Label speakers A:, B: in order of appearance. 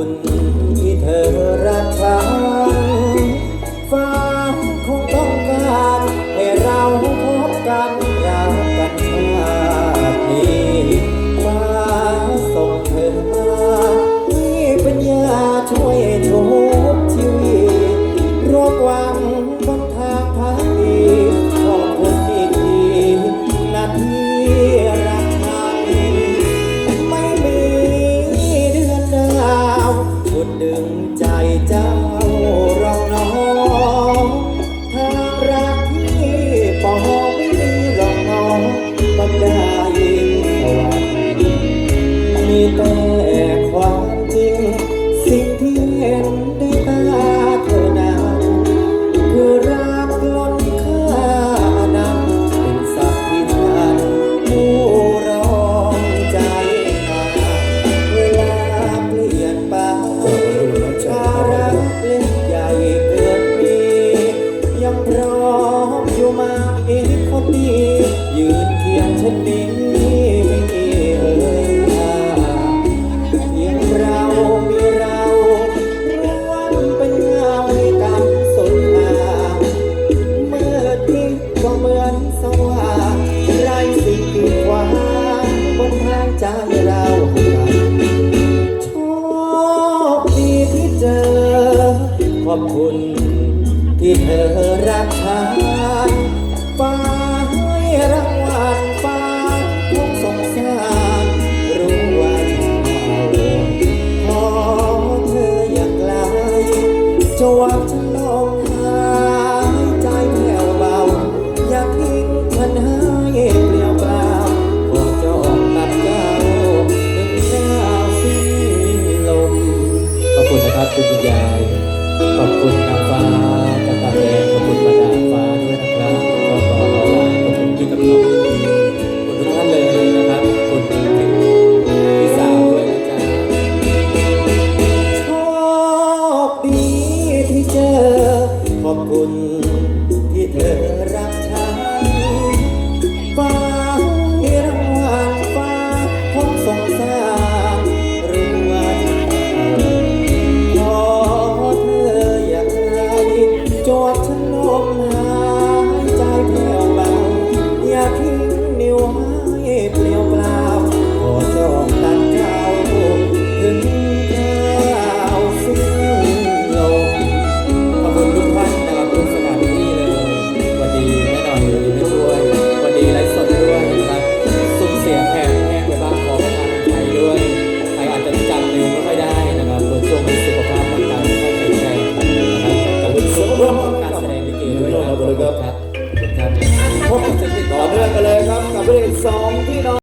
A: Oh, no. แต่ความจริสิ่งที่เห็นด้ตาเธอนั้นอรักล้นค่าหนเสักที่ฉันผู้ร้องใจมาเวลาเปลี่ยนไปภารักเล็กใหญ่เกินมียังร้อมอยู่มาอีกคนดียืนเคียงฉันนี้ ขอบ
B: คุณที่เธ
A: อรักฉันฟ้า